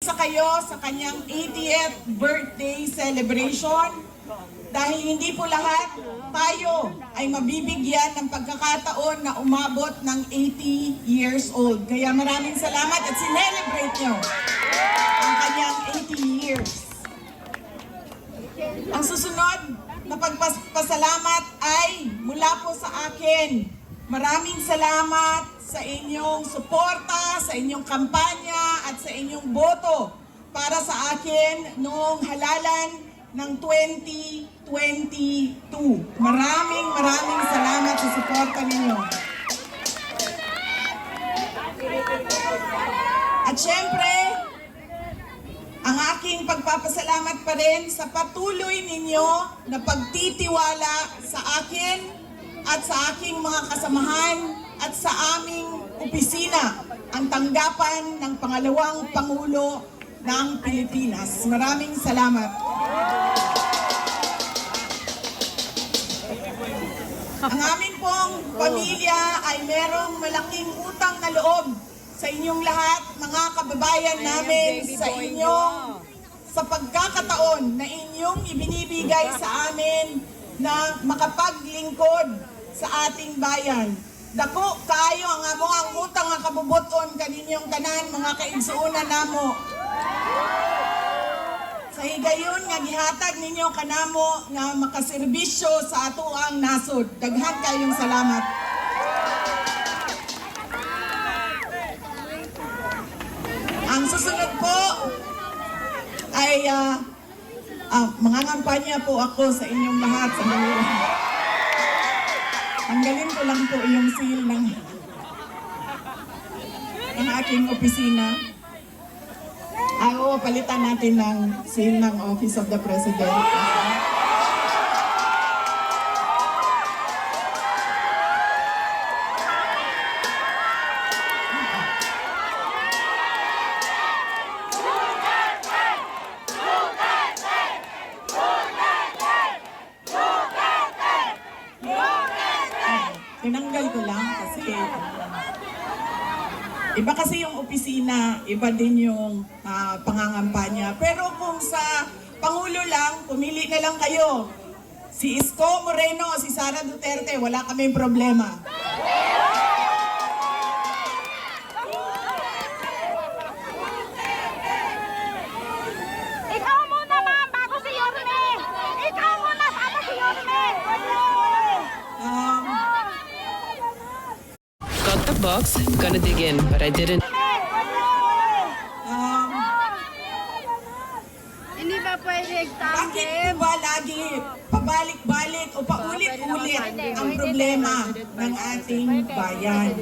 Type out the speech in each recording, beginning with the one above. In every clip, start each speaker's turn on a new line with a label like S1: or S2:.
S1: sa kayo sa kanyang 80th birthday celebration dahil hindi po lahat tayo ay mabibigyan ng pagkakataon na umabot ng 80 years old. Kaya maraming salamat at sinelebrate nyo ang kanyang 80 years. Ang susunod na pagpasalamat ay mula po sa akin. Maraming salamat sa inyong suporta, sa inyong kampanya at sa inyong boto para sa akin noong halalan ng 2022. Maraming maraming salamat sa suporta ninyo. At syempre, ang aking pagpapasalamat pa rin sa patuloy ninyo na pagtitiwala sa akin at sa aking mga kasamahan at sa aming opisina, ang tanggapan ng pangalawang Pangulo ng Pilipinas. Maraming salamat. Ang amin pong pamilya ay merong malaking utang na loob sa inyong lahat, mga kababayan namin, sa inyong sa pagkakataon na inyong ibinibigay sa amin na makapaglingkod sa ating bayan. Dako kayo ang amo ang utang nga kabubuton kaninyong tanan mga kaigsuonan namo. Sa higayon nga gihatag ninyo kanamo nga makaserbisyo sa ato ang nasod. Daghan kayong salamat. Ang susunod po ay ah, ah, mga kampanya po ako sa inyong lahat sa mga Tanggalin ko lang po yung seal ng ng aking opisina. Ay, oo, palitan natin ng seal ng Office of the President. Iba kasi yung opisina, iba din yung ah, pangangampanya. Pero kung sa Pangulo lang, pumili na lang kayo. Si Isko Moreno si Sara Duterte, wala kaming problema.
S2: Ikaw muna, ma'am, bago si Yorme. Ikaw muna, sana si Yorme.
S1: Um,
S3: Got the box, gonna dig in, but I didn't.
S1: um,
S2: Hindi ba pwede
S1: bakit po ba lagi pabalik-balik o paulit-ulit ang problema ng ating bayan?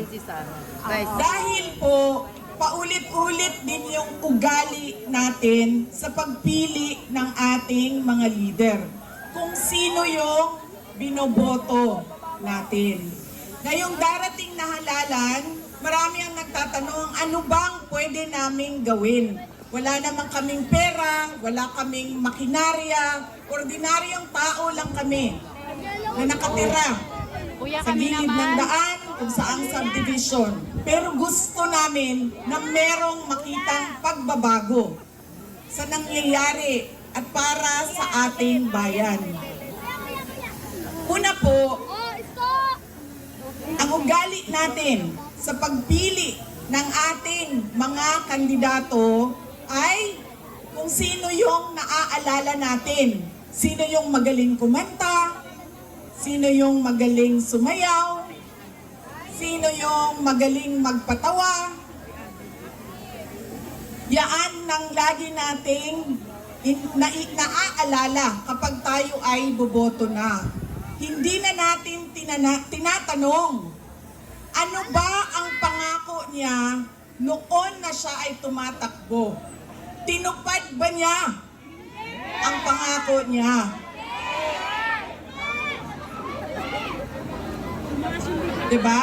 S1: Dahil po, paulit-ulit din yung ugali natin sa pagpili ng ating mga leader. Kung sino yung binoboto natin. Ngayong darating na halalan, marami ang nagtatanong, ano bang pwede naming gawin? Wala naman kaming pera, wala kaming makinarya, ordinaryong tao lang kami na nakatira sa gilid ng daan kung saang subdivision. Pero gusto namin na merong makitang pagbabago sa nangyayari at para sa ating bayan. Una po, ang ugali natin sa pagpili ng ating mga kandidato ay kung sino yung naaalala natin. Sino yung magaling kumanta, sino yung magaling sumayaw, sino yung magaling magpatawa. Yaan nang lagi nating in- na, naaalala kapag tayo ay boboto na. Hindi na natin tinana, tinatanong, ano ba ang pangako niya noon na siya ay tumatakbo? Tinupad ba niya ang pangako niya? Diba?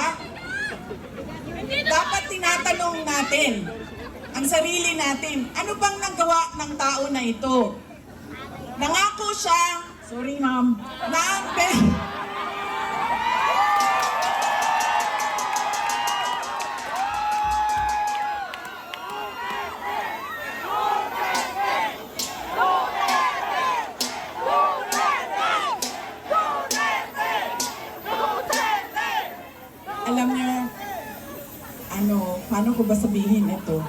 S1: Dapat tinatanong natin ang sarili natin, ano bang nagawa ng tao na ito? Nangako siya, Sorry, ma'am. Ma'am, alam niyo, ano, paano ko ba sabihin ito?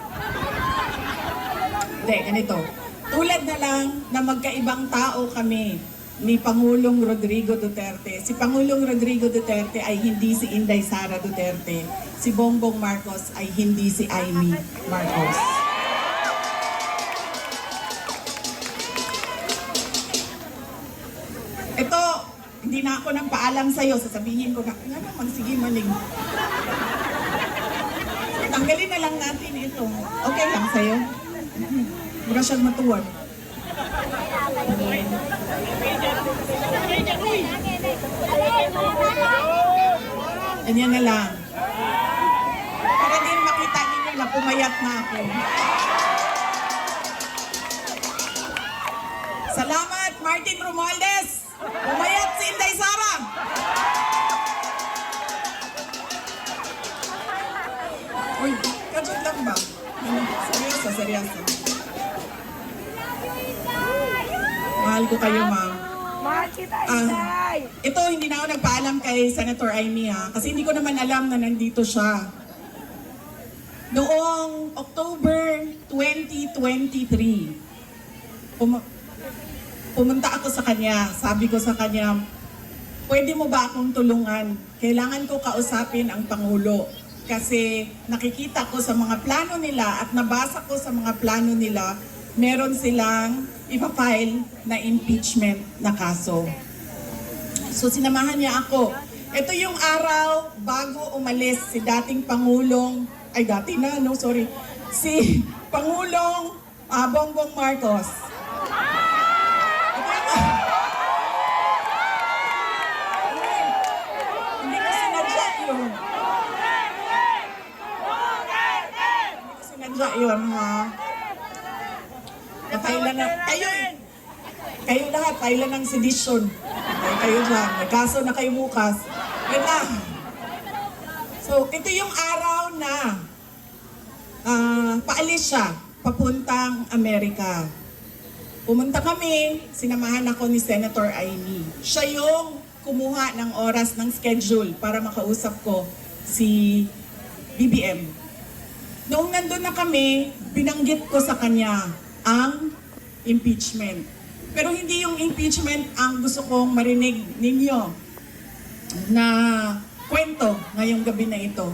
S1: Hindi, ganito. Tulad na lang na magkaibang tao kami ni Pangulong Rodrigo Duterte. Si Pangulong Rodrigo Duterte ay hindi si Inday Sara Duterte. Si Bongbong Marcos ay hindi si Amy Marcos. Ito, hindi na ako nang paalam sa'yo. Sasabihin ko na, nga naman, sige maling. Tanggalin na lang natin ito. Okay lang sa'yo? Mura siyang matuwag. Ganyan na lang. Para din makita ninyo na pumayat na ako. Salamat, Martin Romualdez! Pumayat si Inday Sara! Uy, kadyan lang ba? Ano, seryoso, seryoso. Mahal ko kayo, ma'am.
S2: Mahal kita,
S1: Ah,
S2: Inday.
S1: ito, hindi na ako nagpaalam kay Senator Amy ha, kasi hindi ko naman alam na nandito siya. Noong October 2023, pum- pumunta ako sa kanya. Sabi ko sa kanya, pwede mo ba akong tulungan? Kailangan ko kausapin ang Pangulo. Kasi nakikita ko sa mga plano nila at nabasa ko sa mga plano nila, meron silang ipafile na impeachment na kaso. So sinamahan niya ako. Ito yung araw bago umalis si dating Pangulong, ay dati na, no, sorry, si Pangulong ah, Bongbong Marcos. Ito yung- Hindi ko sinadya yun. Hindi ko sinadya yun, ha? Napailan na, kayo. Kayo lahat, pailan ng sedition. Okay, kayo dyan. May kaso na kayo bukas. Yan na. So, ito yung araw na ah, paalis siya papuntang Amerika. Pumunta kami, sinamahan ako ni Senator Amy. Siya yung kumuha ng oras ng schedule para makausap ko si BBM. Noong nandun na kami, binanggit ko sa kanya ang impeachment. Pero hindi yung impeachment ang gusto kong marinig ninyo na kwento ngayong gabi na ito.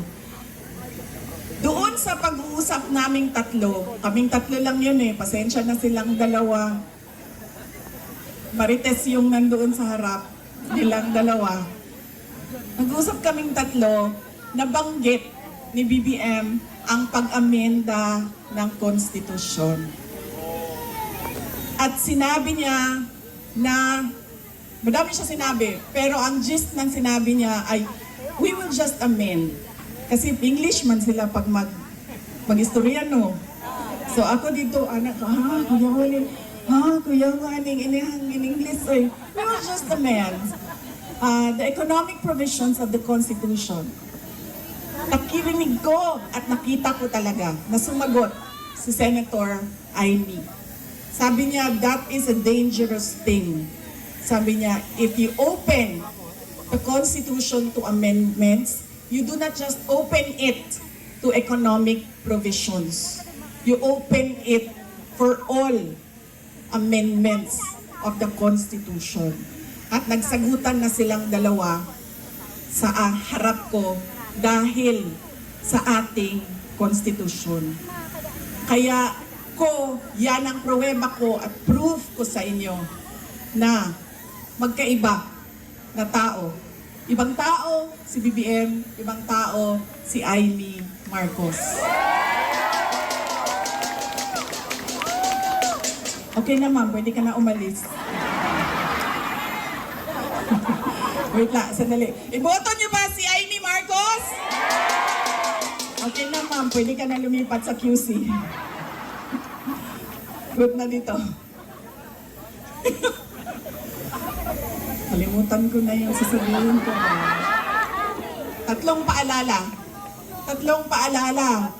S1: Doon sa pag-uusap naming tatlo, kaming tatlo lang yun eh, pasensya na silang dalawa. Marites yung nandoon sa harap, nilang dalawa. Nag-usap kaming tatlo, nabanggit ni BBM ang pag-amenda ng konstitusyon. At sinabi niya na, madami siya sinabi, pero ang gist ng sinabi niya ay, we will just amend. Kasi English man sila pag mag, mag-istorya, no? So ako dito, anak, ha, kuya Walin, ha, kuya Walin, inihang in English, eh. We will just amend uh, the economic provisions of the Constitution. Nakirinig ko at nakita ko talaga na sumagot si Senator Amy. Sabi niya, that is a dangerous thing. Sabi niya, if you open the Constitution to amendments, you do not just open it to economic provisions. You open it for all amendments of the Constitution. At nagsagutan na silang dalawa sa ah, harap ko dahil sa ating konstitusyon. Kaya ko, yan ang pruweba ko at proof ko sa inyo na magkaiba na tao. Ibang tao, si BBM, ibang tao, si Amy Marcos. Okay na ma'am, pwede ka na umalis. Wait lang, sandali. Iboto niyo ba si Amy Marcos? Okay na ma'am, pwede ka na lumipat sa QC. Good na dito. Kalimutan ko na yung sasabihin ko. Tatlong paalala. Tatlong paalala.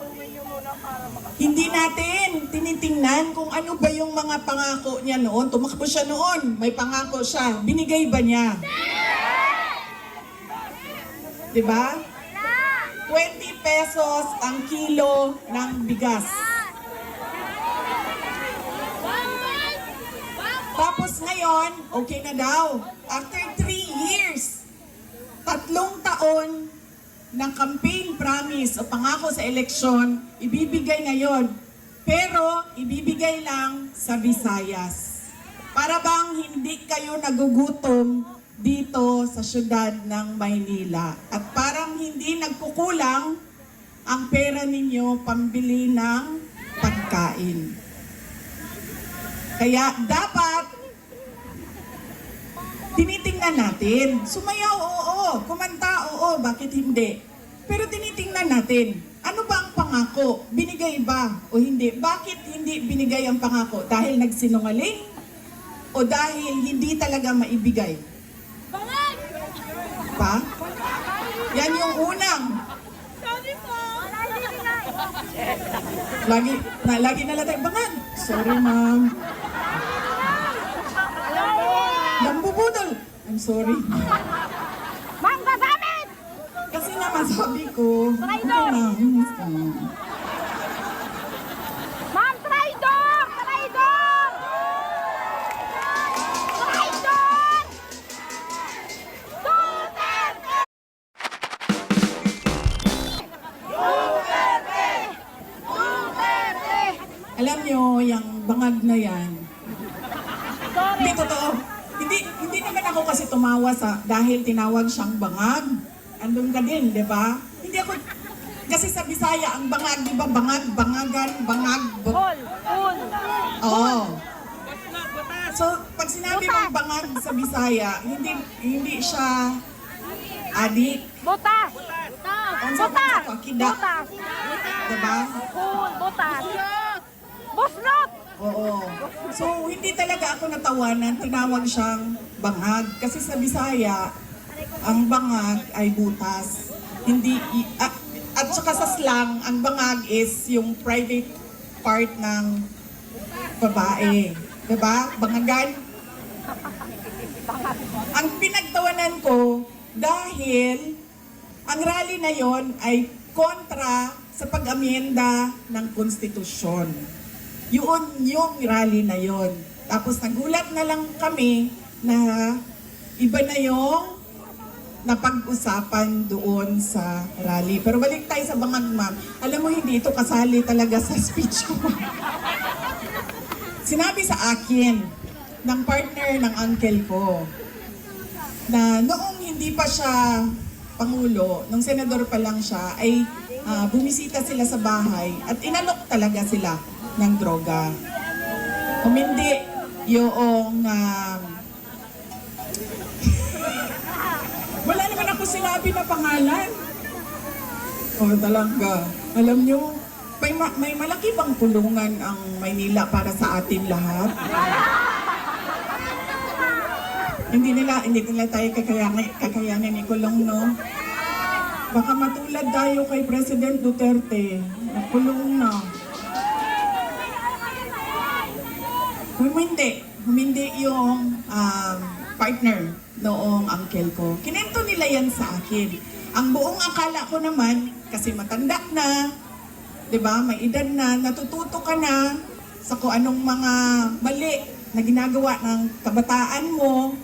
S1: Hindi natin tinitingnan kung ano ba yung mga pangako niya noon. Tumakbo siya noon. May pangako siya. Binigay ba niya? Diba? 20 pesos ang kilo ng bigas. Ngayon, okay na daw. After 3 years, tatlong taon ng campaign promise o pangako sa eleksyon, ibibigay ngayon. Pero ibibigay lang sa Visayas. Para bang hindi kayo nagugutom dito sa syudad ng Maynila. At parang hindi nagkukulang ang pera ninyo pambili ng pagkain. Kaya dapat tinitingnan natin. Sumayaw, oo. Kumanta, oo. Bakit hindi? Pero tinitingnan natin. Ano ba ang pangako? Binigay ba o hindi? Bakit hindi binigay ang pangako? Dahil nagsinungaling? O dahil hindi talaga maibigay? Pa? Yan yung unang. Lagi, na, lagi na lang tayo, bangag. Sorry, ma'am. Nambubudol. I'm sorry.
S2: Ma'am, gagamit!
S1: Kasi naman sabi ko, lang. Hmm. Sa dahil tinawag siyang bangag. Andun ka din, di ba? Hindi ako, kasi sa Bisaya, ang bangag, di ba? Bangag, bangagan, bangag. ba-
S2: Full! Full!
S1: Oo. So, pag sinabi mong bangag sa Bisaya, hindi hindi siya adik.
S2: Butas! Butas!
S1: sa kida.
S2: Butas!
S1: Di ba?
S2: Full! Butas!
S1: Oo. So, hindi talaga ako natawanan, tinawag siyang bangag. Kasi sa Bisaya, ang bangag ay butas. Hindi, at, at saka sa slang, ang bangag is yung private part ng babae. Diba? Bangagan. Ang pinagtawanan ko, dahil ang rally na yon ay kontra sa pag-amienda ng konstitusyon. Yun yung rally na yon. Tapos nagulat na lang kami na iba na yung napag-usapan doon sa rally. Pero balik tayo sa bangag, ma'am. Alam mo, hindi ito kasali talaga sa speech ko. Sinabi sa akin ng partner ng uncle ko na noong hindi pa siya pangulo, nung senador pa lang siya, ay ah, bumisita sila sa bahay at inalok talaga sila ng droga. Humindi yung um, wala naman ako sinabi na pangalan. Oh, talaga. Alam nyo, may, ma- may malaki bang kulungan ang Maynila para sa atin lahat? hindi nila, hindi nila tayo kakayanin, kakayanin ikulong, no? Baka matulad tayo kay President Duterte. Nakulong na. Humindi. Humindi yung um, partner noong uncle ko. Kinento nila yan sa akin. Ang buong akala ko naman, kasi matanda na, di ba, may edad na, natututo ka na sa kung anong mga mali na ginagawa ng kabataan mo,